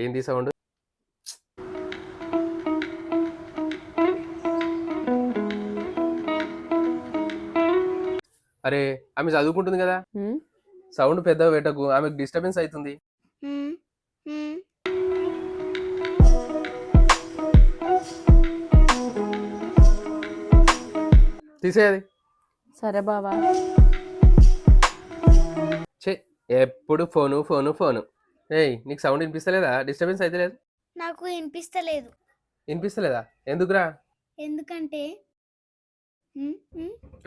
ఏంది సౌండ్ అరే ఆమె చదువుకుంటుంది కదా. సౌండ్ పెద్దగా పెట్టకు ఆమెకు డిస్టర్బెన్స్ అవుతుంది. తీసేది సరే బావా. చే ఎప్పుడు ఫోను ఫోను ఫోను. ఏయ్ నీకు సౌండ్ వినిపిస్తలేదా? డిస్టర్బెన్స్ అయితే లేదు. నాకు వినిపిస్తలేదు. వినిపిస్తలేదా? ఎందుకురా? ఎందుకంటే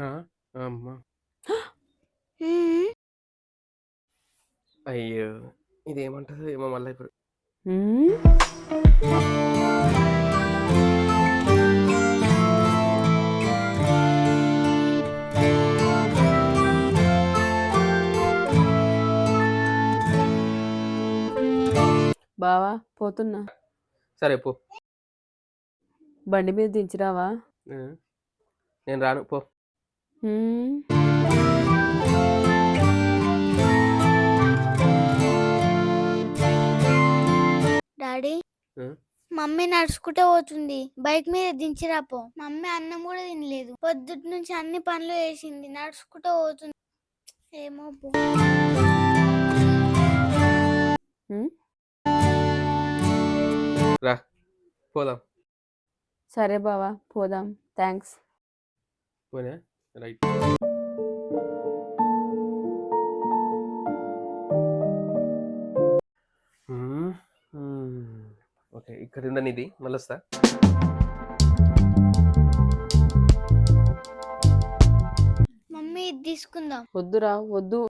ఆ, అమ్మా. అయ్యో ఇదేమంటదో ఏమో మళ్ళీ ఇప్పుడు. బావా పోతున్నా. సరే పో. బండి మీద దించిరావా? నేను రాను పో. డాడీ? మమ్మీ నడుచుకుంటూ పోతుంది. బైక్ మీద దించిరాపో మమ్మీ అన్నం కూడా తినలేదు. పొద్దుటి నుంచి అన్ని పనులు చేసింది. నడుచుకుంటూ పోతుంది. ఏమో పో. రా పోదాం. సరే బావా పోదాం. థ్యాంక్స్ పోనా రైట్. ఓకే ఇక్కడ ఉండని ఇది. మళ్ళీ వస్తా. మమ్మీ ఇది తీసుకుందాం. వద్దురా వద్దు.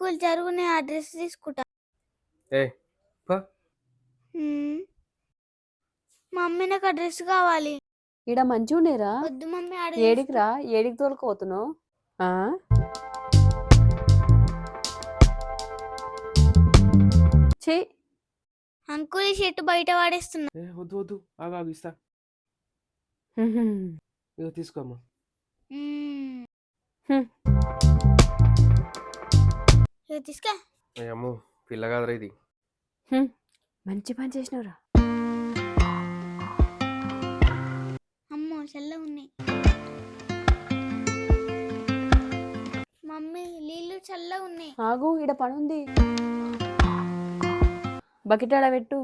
అంకుల్ జరుగు నేను ఆ డ్రెస్ తీసుకుంటా. ఏ పో. హ్మ్. మమ్మీ నాకు ఆ డ్రెస్ కావాలి. ఈడ మంచిగా ఉండేరా? వద్దు మమ్మీ ఆడ ఏడికి రా? ఏడికి తోలుకోతున్నావు ఆ? ఛీ. అంకుల్ ఈ షర్ట్ బయట వాడేస్తున్నా. ఏ వద్దు వద్దు. ఆగు ఆగు ఇస్తా. ఇగో తీసుకోమ్మా మ్మ్. ఇగో తీసుకో అమ్మో ఇది. మంచి పని చేసినవురా. అమ్మో చల్ల ఉన్నాయి. మమ్మీ నీళ్ళు చల్లగా ఉన్నాయి. ఆగు ఈడ పని ఉంది బకెట్ ఆడ పెట్టు.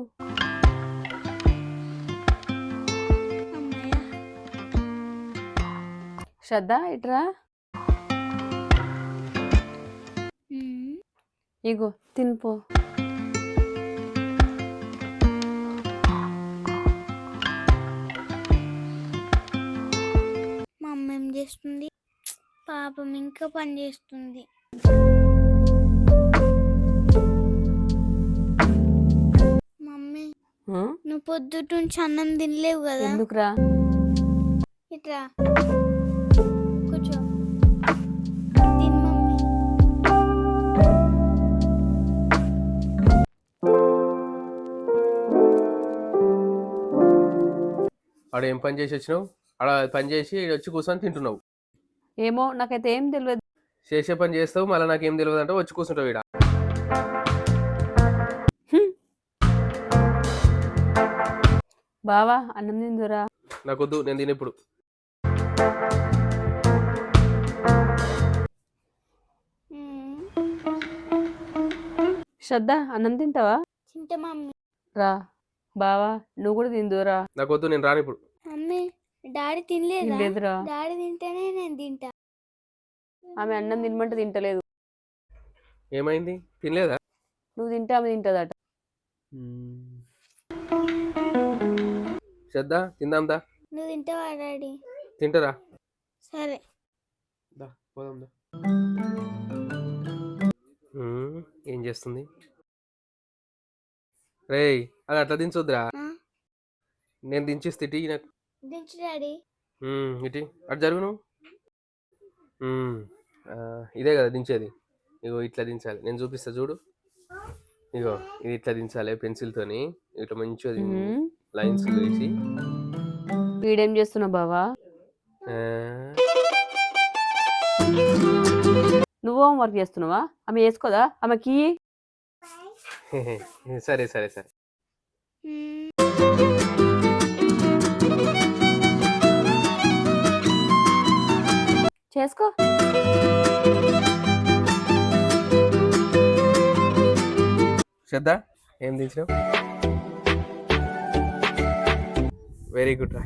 శ్రద్ధ ఇట్రా. ఇగో తినిపో. మా అమ్మ ఏం చేస్తుంది? పాపం ఇంకా పని చేస్తుంది. మమ్మీ? నువ్వు పొద్దుట నుంచి అన్నం తినలేవు కదా? ఎందుకురా? ఇట్రా కూర్చో. ఆడ ఏం పని చేసి వచ్చినావు? ఆడ పని చేసి ఈడ వచ్చి కూర్చొని తింటున్నావు. ఏమో నాకైతే ఏం తెలియదు చేసే పని చేస్తావు మళ్ళీ నాకేం తెలియదు అంటే వచ్చి కూర్చుంటావు ఈడ. బావా అన్నం తిందురా. నాకొద్దు నేను తినేప్పుడు మ్మ్. శ్రద్ధ అన్నం తింటావా? తింటా మమ్మీ. రా బావా నువ్వు కూడా తిందురా నాకొద్దు నేను రాను ఇప్పుడు మమ్మీ డాడీ తినలేదా? లేదురా డాడీ తింటేనే నేను తింటా. ఆమె అన్నం తినమంటే తింటలేదు. ఏమైంది? తినలేదా? నువ్వు తింటే ఆమె తింటదట. శ్రద్ధ తిందాం దా. నువ్వు తింటావా డాడీ? తింటరా? సరే. దా పోదాం దా. మ్మ్, ఏం చేస్తుంది? రేయ్ అది అట్లా దించొద్దురా ఆ? నేను దించేస్తే ఇటీ నాకు దించు డాడీ ఇటీ అటు జరుగు నువ్వు. ఇదే కదా దించేది. ఇగో ఇట్లా దించాలి. నేను చూపిస్తా చూడు. ఇగో ఇది ఇట్లా దించాలి పెన్సిల్తోని ఇట్లా మంచిగా. లైన్స్ వేసి. వీడేం చేస్తున్నావు బావా? నువ్వు హోంవర్క్ చేస్తున్నావా? ఆమె చేసుకోదా ఆమెకి? సరే సరే సరే. చేసుకో. శ్రద్ధ. ఏం దించినావు వెరీ గుడ్ రా.